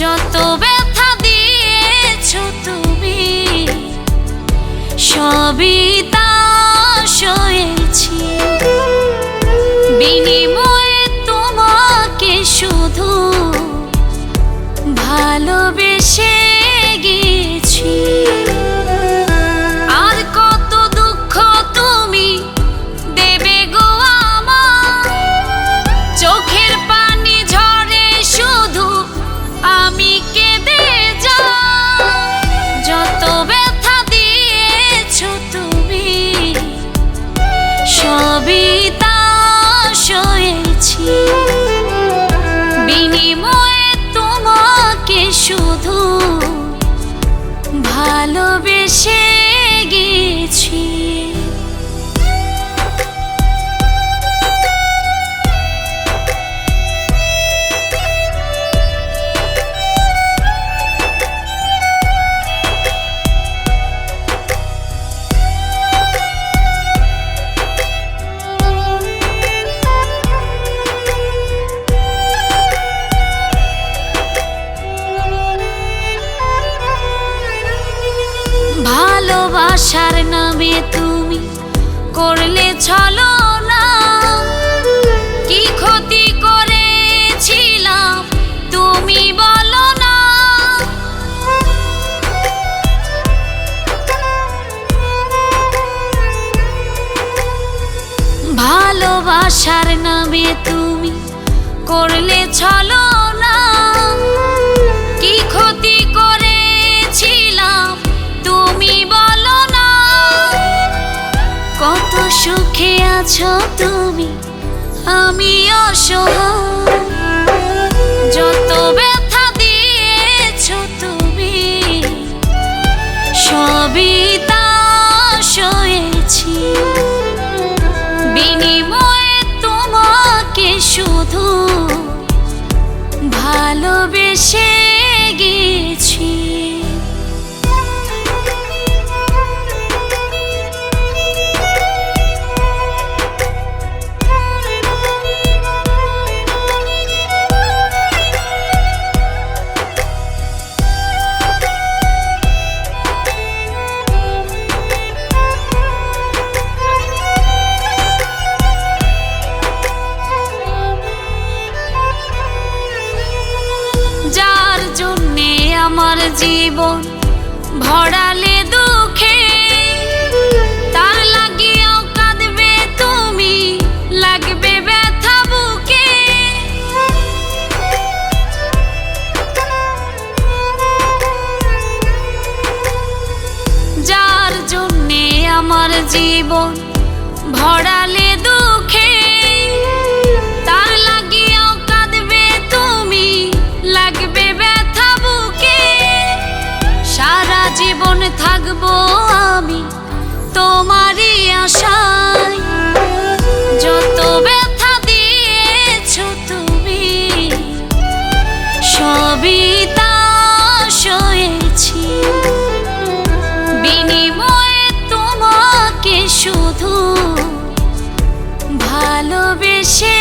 যত ব্যথা দিয়েছ তুমি সবই তা সয়েছি। বিনিময়ে তোমাকে শুধু ভালোবে শুধু ভালোবেসে ভালোবাসার নামে তুমি করলে ছলো না। কি ক্ষতি করেছিলাম তুমি বলো না। ভালোবাসার নামে তুমি করলে ছলো না। আছো তুমি আমি অসহায়। যত ব্যথা দিয়েছ তুমি সবই তা সয়েছি। জীবন ভরালে দুঃখে। তার লাগিয়েও কাঁদবে তুমি, লাগবে ব্যথা বুকে। যার জন্যে আমার জীবন ভরালে দুঃখে থাকব আমি তোমারই আশায়। যত ব্যথা দিয়েছ তুমি, সবই তা সয়েছি বিনিময়ে তোমাকে শুধু ভালোবেসে